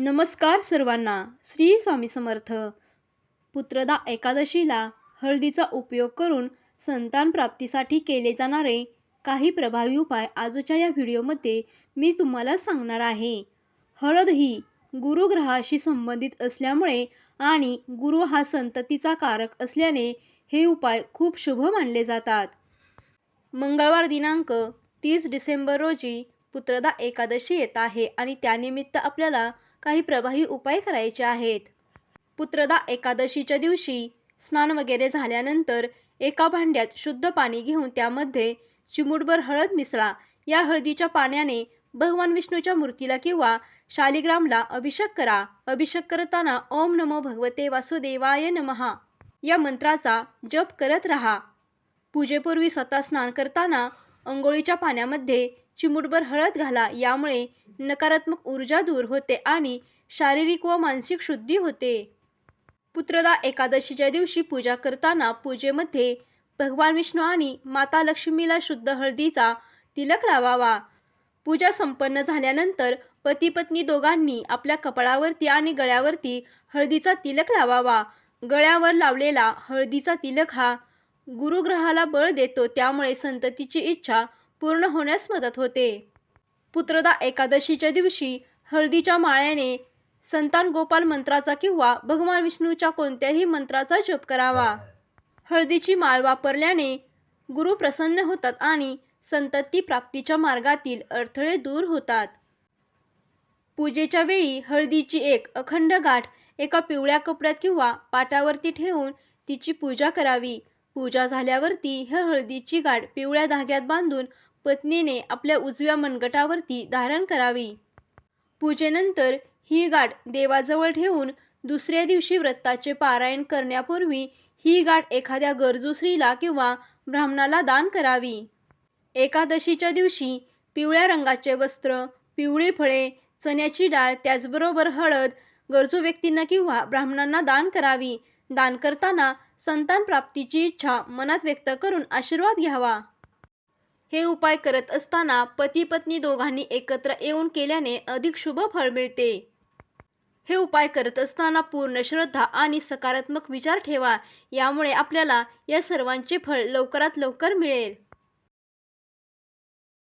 नमस्कार सर्वांना. श्री स्वामी समर्थ. पुत्रदा एकादशीला हळदीचा उपयोग करून संतान प्राप्तीसाठी केले जाणारे काही प्रभावी उपाय आजच्या या व्हिडिओमध्ये मी तुम्हाला सांगणार आहे. हळद ही गुरुग्रहाशी संबंधित असल्यामुळे आणि गुरु हा संततीचा कारक असल्याने हे उपाय खूप शुभ मानले जातात. मंगळवार दिनांक तीस डिसेंबर रोजी पुत्रदा एकादशी येत आहे आणि त्यानिमित्त आपल्याला काही प्रभावी उपाय करायचे आहेत. पुत्रदा एकादशीच्या दिवशी स्नान वगैरे झाल्यानंतर एका भांड्यात शुद्ध पाणी घेऊन त्यामध्ये चिमूटभर हळद मिसळा. या हळदीच्या पाण्याने भगवान विष्णूच्या मूर्तीला किंवा शालिग्रामला अभिषेक करा. अभिषेक करताना ओम नमो भगवते वासुदेवाय नमहा या मंत्राचा जप करत राहा. पूजेपूर्वी स्वतः स्नान करताना अंघोळीच्या पाण्यामध्ये चिमूटभर हळद घाला. यामुळे नकारात्मक ऊर्जा दूर होते आणि शारीरिक व मानसिक शुद्धी होते. पुत्रदा एकादशीच्या दिवशी पूजा करताना पूजेमध्ये भगवान विष्णू आणि माता लक्ष्मीला शुद्ध हळदीचा तिलक लावावा. पूजा संपन्न झाल्यानंतर पती पत्नी दोघांनी आपल्या कपाळावरती आणि गळ्यावरती हळदीचा तिलक लावावा. गळ्यावर लावलेला हळदीचा तिलक हा गुरुग्रहाला बळ देतो. त्यामुळे संततीची इच्छा पूर्ण होण्यास मदत होते. पुत्रदा एकादशीच्या दिवशी हळदीच्या माळ्याने संतान गोपाल मंत्राचा किंवा भगवान विष्णूच्या कोणत्याही मंत्राचा जप करावा. हळदीची माळ वापरल्याने गुरु प्रसन्न होतात आणि संतती प्राप्तीच्या मार्गातील अडथळे दूर होतात. पूजेच्या वेळी हळदीची एक अखंड गाठ एका पिवळ्या कपड्यात किंवा पाटावरती ठेवून तिची पूजा करावी. पूजा झाल्यावरती ही हळदीची गाठ पिवळ्या धाग्यात बांधून पत्नीने आपल्या उजव्या मनगटावरती धारण करावी. पूजेनंतर ही गाठ देवाजवळ ठेवून दुसऱ्या दिवशी व्रताचे पारायण करण्यापूर्वी ही गाठ एखाद्या गरजू स्त्रीला किंवा ब्राह्मणाला दान करावी. एकादशीच्या दिवशी पिवळ्या रंगाचे वस्त्र पिवळी फळे चण्याची डाळ त्याचबरोबर हळद गरजू व्यक्तींना किंवा ब्राह्मणांना दान करावी. दान करताना संतान प्राप्तीची इच्छा मनात व्यक्त करून आशीर्वाद घ्यावा. हे उपाय करत असताना पती पत्नी दोघांनी एकत्र येऊन केल्याने अधिक शुभ फळ मिळते. हे उपाय करत असताना पूर्ण श्रद्धा आणि सकारात्मक विचार ठेवा. यामुळे आपल्याला या सर्वांचे फळ लवकरात लवकर मिळेल.